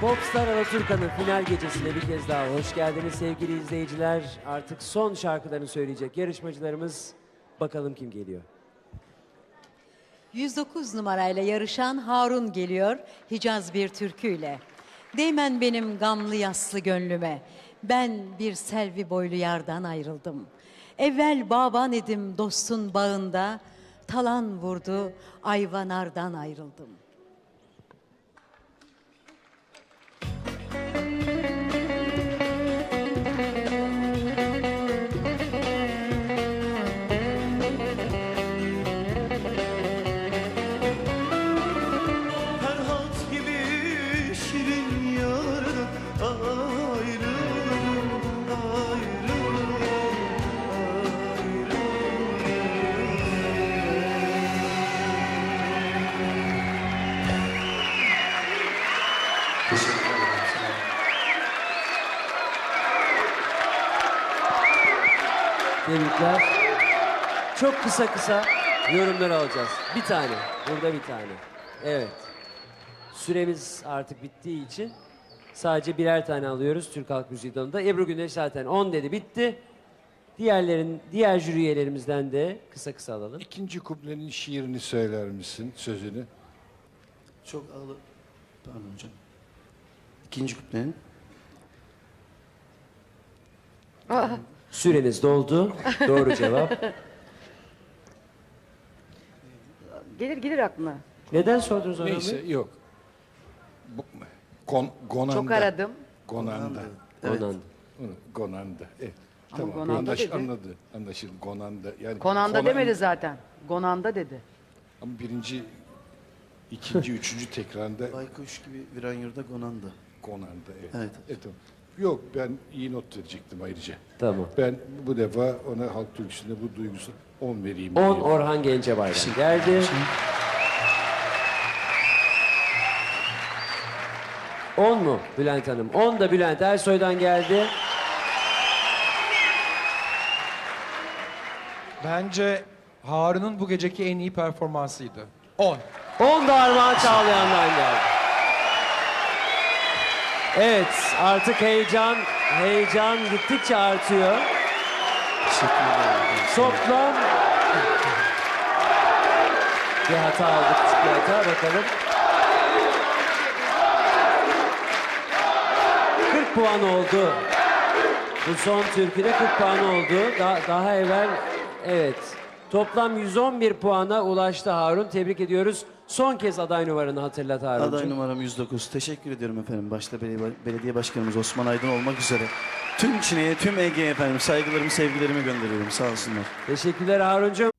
Popstar Alaturka'nın final gecesine bir kez daha hoş geldiniz sevgili izleyiciler. Artık son şarkılarını söyleyecek yarışmacılarımız. Bakalım kim geliyor. 109 numarayla yarışan Harun geliyor Hicaz bir türküyle. Değmen benim gamlı yaslı gönlüme. Ben bir selvi boylu yardan ayrıldım. Evvel baban edim dostun bağında. Talan vurdu ayvanardan ayrıldım. Tebrikler. Çok kısa kısa yorumlar alacağız. Bir tane. Burada bir tane. Evet. Süremiz artık bittiği için sadece birer tane alıyoruz Türk Halk Müziği dalında. Ebru Güneş zaten 10 dedi bitti. Diğerlerin, diğer jüri üyelerimizden de kısa kısa alalım. İkinci kublenin şiirini söyler misin, sözünü? Çok ağlı... Pardon hocam. İkinci kuplenin. Süreniz doldu. Doğru cevap. Gelir gelir aklına. Neden sordunuz onu? Neyse, yok. Bu, gon, gonanda. Çok aradım. Gonanda. Ondan. Gonanda. Evet. Ama tamam, Gonanda anlaş, dedi. anladı. Anlaşıldı. Gonanda. Yani Konanda Konan- demedi zaten. Gonanda dedi. Ama birinci, ikinci, üçüncü tekrarda Baykuş gibi Viranyur'da Gonanda. Gonanda. Evet. Evet. Evet, tamam. Yok ben iyi not verecektim ayrıca. Tamam. Ben bu defa ona halk türküsünde bu duygusu 10 vereyim. 10 diye. Orhan Gencebay'dan geldi. 10 mu Bülent Hanım? 10 da Bülent Ersoy'dan geldi. Bence Harun'un bu geceki en iyi performansıydı. 10. 10 da Armağan Çağlayan'dan geldi. Evet artık heyecan heyecan gittikçe artıyor. Toplam bir hata aldık küçük bir hata bakalım. 40 puan oldu. Bu son türküde 40 puan oldu. Daha, daha evvel evet. Toplam 111 puana ulaştı Harun. Tebrik ediyoruz. Son kez aday numaranı hatırlat Harun'cum. Aday numaram 109. Teşekkür ediyorum efendim. Başta belediye, belediye başkanımız Osman Aydın olmak üzere. Tüm Çin'e, tüm Ege'ye efendim saygılarımı, sevgilerimi gönderiyorum. Sağ olsunlar. Teşekkürler Harun'cum.